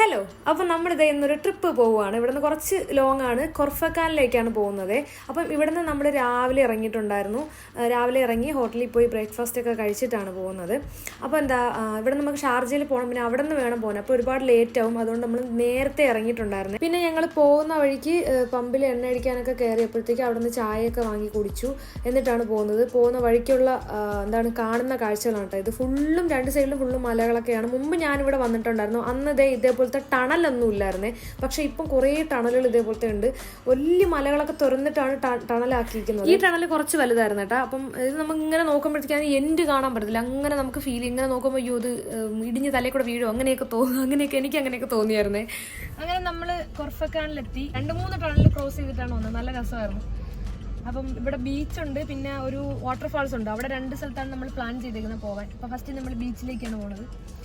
Hello അപ്പം നമ്മളിത് ഇന്നൊരു ട്രിപ്പ് പോവുകയാണ്. ഇവിടുന്ന് കുറച്ച് ലോങ് ആണ്. കൊർഫക്കാനിലേക്കാണ് പോകുന്നത്. അപ്പം ഇവിടുന്ന് നമ്മൾ രാവിലെ ഇറങ്ങിയിട്ടുണ്ടായിരുന്നു. രാവിലെ ഇറങ്ങി ഹോട്ടലിൽ പോയി ബ്രേക്ക്ഫാസ്റ്റ് ഒക്കെ കഴിച്ചിട്ടാണ് പോകുന്നത്. അപ്പോൾ എന്താ ഇവിടെ നമുക്ക് ഷാർജയിൽ പോകണം പിന്നെ അവിടെ നിന്ന് വേണം പോകാൻ. അപ്പോൾ ഒരുപാട് ലേറ്റ് ആവും. അതുകൊണ്ട് നമ്മൾ നേരത്തെ ഇറങ്ങിയിട്ടുണ്ടായിരുന്നു. പിന്നെ ഞങ്ങൾ പോകുന്ന വഴിക്ക് പമ്പിൽ എണ്ണ അടിക്കാനൊക്കെ കയറിയപ്പോഴത്തേക്ക് അവിടെ നിന്ന് ചായയൊക്കെ വാങ്ങി കുടിച്ചു. എന്നിട്ടാണ് പോകുന്നത്. പോകുന്ന വഴിക്കുള്ള എന്താണ് കാണുന്ന കാഴ്ചകളാണ് കേട്ടോ ഇത്. ഫുള്ളും രണ്ട് സൈഡിലും ഫുള്ളും മലകളൊക്കെയാണ്. മുമ്പ് ഞാനിവിടെ വന്നിട്ടുണ്ടായിരുന്നു. അന്നതേ ഇതേ ഇതേപോലത്തെ ടണലൊന്നും ഇല്ലായിരുന്നേ. പക്ഷെ ഇപ്പം കുറേ ടണലുകൾ ഇതേപോലത്തെ ഉണ്ട്. വലിയ മലകളൊക്കെ തുറന്നിട്ടാണ് ടണലാക്കിയിരിക്കുന്നത്. ഈ ടണൽ കുറച്ച് വലുതായിരുന്നു കേട്ടോ. അപ്പം ഇത് നമുക്ക് ഇങ്ങനെ നോക്കുമ്പോഴത്തേക്കും എൻഡ് കാണാൻ പറ്റത്തില്ല. അങ്ങനെ നമുക്ക് ഫീൽ ഇങ്ങനെ നോക്കുമ്പോൾ അയ്യോ ഇത് ഇടിഞ്ഞ് തലയിൽ കൂടെ വീഴും അങ്ങനെയൊക്കെ തോന്നും അങ്ങനെയൊക്കെ എനിക്ക് അങ്ങനെയൊക്കെ തോന്നിയായിരുന്നേ. അങ്ങനെ നമ്മൾ കൊർഫക്കാനിലെത്തി. രണ്ട് മൂന്ന് ടണൽ ക്രോസ് ചെയ്തിട്ടാണ് വന്നത്. നല്ല രസമായിരുന്നു. അപ്പം ഇവിടെ ബീച്ചുണ്ട് പിന്നെ ഒരു വാട്ടർഫാൾസ് ഉണ്ട്. അവിടെ രണ്ട് സ്ഥലത്താണ് നമ്മൾ പ്ലാൻ ചെയ്തേക്കുന്നത് പോകാൻ അപ്പോൾ ഫസ്റ്റ് നമ്മൾ ബീച്ചിലേക്കാണ് കാണിച്ചുതരാം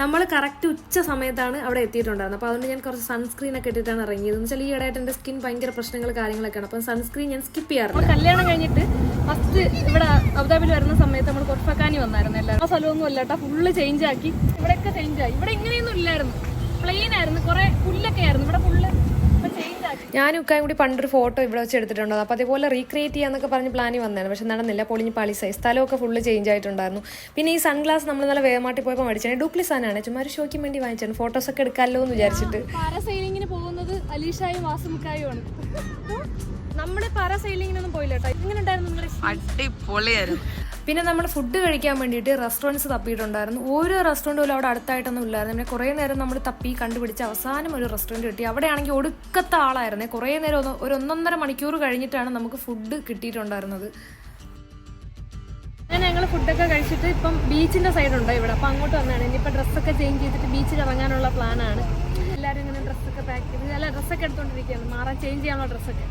നമ്മൾ കറക്റ്റ് ഉച്ച സമയത്താണ് അവിടെ എത്തിയിട്ടുണ്ടായിരുന്നത്. അപ്പോൾ അതുകൊണ്ട് ഞാൻ കുറച്ച് സൺസ്ക്രീൻ ഒക്കെ ഇട്ടിട്ടാണ് ഇറങ്ങിയത്. എന്ന് വെച്ചാൽ ഈ ഇടയായിട്ട് എന്റെ സ്കിൻ ഭയങ്കര പ്രശ്നങ്ങൾ കാര്യങ്ങളൊക്കെയാണ്. അപ്പം സൺസ്ക്രീൻ ഞാൻ സ്കിപ്പ് ചെയ്യാറുണ്ട് കല്യാണം കഴിഞ്ഞിട്ട് ഫസ്റ്റ് ഇവിടെ അബുദാബിയിൽ വരുന്ന സമയത്ത് നമ്മൾ കൊർഫക്കാനി വന്നായിരുന്നു എല്ലാവരും. ആ സ്ഥലമൊന്നും അല്ല കേട്ടോ. ഫുള്ള് ചേഞ്ച് ആക്കി. ഇവിടെയൊക്കെ ചേഞ്ച് ആയി. ഇവിടെ ഇങ്ങനെയൊന്നും ഇല്ലായിരുന്നു. പ്ലെയിൻ ആയിരുന്നു. കുറെ പുല്ലൊക്കെ ആയിരുന്നു. ഇവിടെ ആക്കി ഞാനും ഉക്കായും കൂടി പണ്ടൊരു ഫോട്ടോ ഇവിടെ വെച്ച് എടുത്തിട്ടുണ്ടോ. അപ്പോൾ അതേപോലെ റീക്രിയേറ്റ് ചെയ്യാന്നൊക്കെ പറഞ്ഞ് പ്ലാനിൽ വന്നതാണ്. പക്ഷെ നടന്നില്ല. പൊളിഞ്ഞ് പളിസായി സ്ഥലമൊക്കെ ഫുള്ള് ചേഞ്ച് ആയിട്ടുണ്ടായിരുന്നു. പിന്നെ ഈ സൺഗ്ലാസ് നമ്മൾ നല്ല വേമാട്ടി പോയപ്പോൾ മേടിച്ചാണ് ഡ്യൂപ്ലിസാനാണ് ചുമ്മാ ഒരു ഷോയ്ക്ക് വേണ്ടി വാങ്ങിച്ചാണ് ഫോട്ടോസൊക്കെ എടുക്കാമല്ലോ എന്ന് വിചാരിച്ചിട്ട്. പാരാസൈലിങ്ങിന് പോകുന്നത് അലീഷായും വാസുമുക്കായുമാണ്. നമ്മൾ പാരാസൈലിങ്ങിനൊന്നും പോയില്ല കേട്ടോ. എങ്ങനെ ഉണ്ടായിരുന്നു അടിപൊളിയായിരുന്നു. പിന്നെ നമ്മൾ ഫുഡ് കഴിക്കാൻ വേണ്ടിയിട്ട് റെസ്റ്റോറന്റ്സ് തപ്പിയിട്ടുണ്ടായിരുന്നു. ഓരോ റെസ്റ്റോറന്റ് പോലും അവിടെ അടുത്തായിട്ടൊന്നും ഇല്ലായിരുന്നു. പിന്നെ കുറേ നേരം നമ്മൾ തപ്പി കണ്ടുപിടിച്ച് അവസാനം ഒരു റെസ്റ്റോറന്റ് കിട്ടി. അവിടെയാണെങ്കിൽ ഒടുക്കത്തെ ആളായിരുന്നു. കുറേ നേരം ഒരു ഒന്നൊന്നര മണിക്കൂർ കഴിഞ്ഞിട്ടാണ് നമുക്ക് ഫുഡ് കിട്ടിയിട്ടുണ്ടായിരുന്നത്. അങ്ങനെ ഞങ്ങൾ ഫുഡൊക്കെ കഴിച്ചിട്ട് ഇപ്പം ബീച്ചിന്റെ സൈഡ് ഉണ്ടോ ഇവിടെ. അപ്പം അങ്ങോട്ട് വന്നതാണ്. ഇനിയിപ്പോൾ ഡ്രസ്സൊക്കെ ചേഞ്ച് ചെയ്തിട്ട് ബീച്ചിൽ ഇറങ്ങാനുള്ള പ്ലാനാണ് എല്ലാവരും ഇങ്ങനെ ഡ്രസ്സൊക്കെ പാക്ക് ചെയ്ത്. അല്ല ഡ്രസ്സൊക്കെ എടുത്തുകൊണ്ടിരിക്കുകയാണ് മാറാൻ ചേഞ്ച് ചെയ്യാനുള്ള ഡ്രസ്സൊക്കെ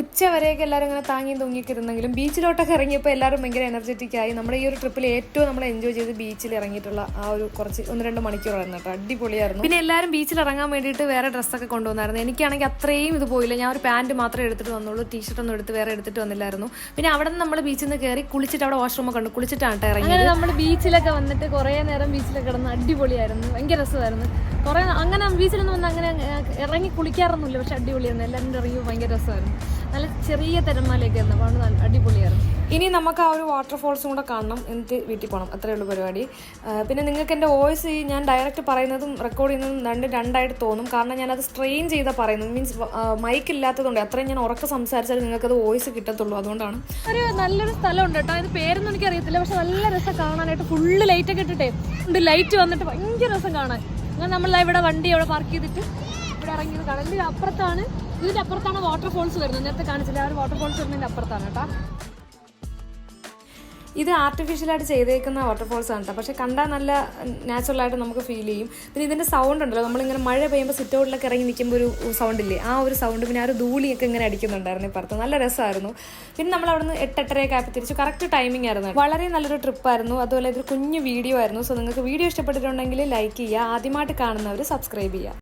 ഉച്ച വരെയൊക്കെ എല്ലാവരും അങ്ങനെ താങ്ങിയും തൂങ്ങിയൊക്കെ ഇരുന്നെങ്കിലും ബീച്ചിലോട്ടൊക്കെ ഇറങ്ങിയപ്പോൾ എല്ലാവരും ഭയങ്കര എനർജറ്റിക് ആയി. നമ്മുടെ ഈ ഒരു ട്രിപ്പിൽ ഏറ്റവും നമ്മൾ എൻജോയ് ചെയ്ത് ബീച്ചിൽ ഇറങ്ങിയിട്ടുള്ള ആ ഒരു കുറച്ച് ഒന്ന് രണ്ട് മണിക്കൂറായിരുന്നു കേട്ടോ. അടിപൊളിയായിരുന്നു. പിന്നെ എല്ലാവരും ബീച്ചിൽ ഇറങ്ങാൻ വേണ്ടിയിട്ട് വേറെ ഡ്രസ്സൊക്കെ കൊണ്ടുവന്നായിരുന്നു. എനിക്കാണെങ്കിൽ അത്രയും ഇത് പോയില്ല. ഞാൻ ഒരു പാന്റ് മാത്രമേ എടുത്തിട്ട് വന്നുള്ളൂ. ടീഷർട്ട് ഒന്നും എടുത്ത് വേറെ എടുത്തിട്ട് വന്നില്ലായിരുന്നു. പിന്നെ അവിടെ നിന്ന് നമ്മൾ ബീച്ചിൽ നിന്ന് കയറി കുളിച്ചിട്ട് അവിടെ വാഷ്റൂമൊക്കെ ഉണ്ട് കുളിച്ചിട്ടാണ് ഇറങ്ങിയത്. നമ്മൾ ബീച്ചിലൊക്കെ വന്നിട്ട് കുറേ നേരം ബീച്ചിലൊക്കെ കിടന്ന് അടിപൊളിയായിരുന്നു. ഭയങ്കര രസമായിരുന്നു. കുറേ അങ്ങനെ ബീച്ചിലൊന്നും വന്ന് അങ്ങനെ ഇറങ്ങി കുളിക്കാറൊന്നുമില്ല. പക്ഷെ അടിപൊളിയായിരുന്നു. എല്ലാവരും ഇറങ്ങി ഭയങ്കര രസമായിരുന്നു. നല്ല ചെറിയ തിരമാലയൊക്കെ ആയിരുന്നു. അപ്പോൾ നല്ല അടിപൊളിയായിരുന്നു. ഇനി നമുക്ക് ആ ഒരു വാട്ടർഫോൾസും കൂടെ കാണണം. എന്നിട്ട് വീട്ടിൽ പോകണം അത്രയേ ഉള്ളൂ പരിപാടി. പിന്നെ നിങ്ങൾക്ക് എന്റെ വോയിസ് ഞാൻ ഡയറക്റ്റ് പറയുന്നതും റെക്കോർഡ് ചെയ്യുന്നതും രണ്ട് രണ്ടായിട്ട് തോന്നും. കാരണം ഞാനത് സ്ട്രെയിൻ ചെയ്താൽ പറയുന്നത്. മീൻസ് മൈക്ക് ഇല്ലാത്തതുകൊണ്ട് അത്രയും ഞാൻ ഉറക്കെ സംസാരിച്ചാൽ നിങ്ങൾക്കത് വോയിസ് കിട്ടത്തുള്ളൂ. അതുകൊണ്ടാണ്. ഒരു നല്ലൊരു സ്ഥലമുണ്ട് കേട്ടോ. ഇത് പേരൊന്നും എനിക്ക് അറിയത്തില്ല. പക്ഷെ നല്ല രസം കാണാനായിട്ട് ഫുള്ള് ലൈറ്റ് ഒക്കെ ഇട്ടിട്ടേ. ഉണ്ട് ലൈറ്റ് വന്നിട്ട് ഭയങ്കര രസം കാണാൻ. ഞാൻ നമ്മൾ ഇവിടെ വണ്ടി അവിടെ പാർക്ക് ചെയ്തിട്ട് ഇവിടെ ഇറങ്ങിയത് കാണാം. അപ്പുറത്താണ് ഇതിന്റെ അപ്പുറത്താണ് വാട്ടർഫോൾസ് വരുന്നത്. നേരത്തെ കാണിച്ചില്ല ആ ഒരു വാട്ടർഫോൾസ് വരുന്നതിന്റെ അപ്പുറത്താണ് കേട്ടോ. ഇത് ആർട്ടിഫിഷ്യലായിട്ട് ചെയ്തേക്കുന്ന വാട്ടർഫോൾസ് ആണ് കേട്ടോ. പക്ഷെ കണ്ടാൽ നല്ല നാച്ചുറൽ ആയിട്ട് നമുക്ക് ഫീൽ ചെയ്യും. പിന്നെ ഇതിന്റെ സൗണ്ട് ഉണ്ടല്ലോ നമ്മളിങ്ങനെ മഴ പെയ്യുമ്പോൾ സിറ്റ് ഔട്ടിലൊക്കെ ഇറങ്ങി നിൽക്കുമ്പോൾ ഒരു സൗണ്ട് ഇല്ലേ? ആ ഒരു സൗണ്ട് പിന്നെ ആ ഒരു ധൂളിയൊക്കെ ഇങ്ങനെ അടിക്കുന്നുണ്ടായിരുന്നു ഇപ്പുറത്ത്. നല്ല രസമായിരുന്നു പിന്നെ നമ്മൾ അവിടുന്ന് എട്ടെട്ടരയൊക്കെ ആയപ്പോൾ തിരിച്ചു. കറക്റ്റ് ടൈമിംഗ് ആയിരുന്നു വളരെ നല്ലൊരു ട്രിപ്പായിരുന്നു അതുപോലെ ഇതൊരു കുഞ്ഞു വീഡിയോ ആയിരുന്നു. സോ നിങ്ങൾക്ക് വീഡിയോ ഇഷ്ടപ്പെട്ടിട്ടുണ്ടെങ്കിൽ ലൈക്ക് ചെയ്യുക. ആദ്യമായിട്ട് കാണുന്നവർ സബ്സ്ക്രൈബ് ചെയ്യുക.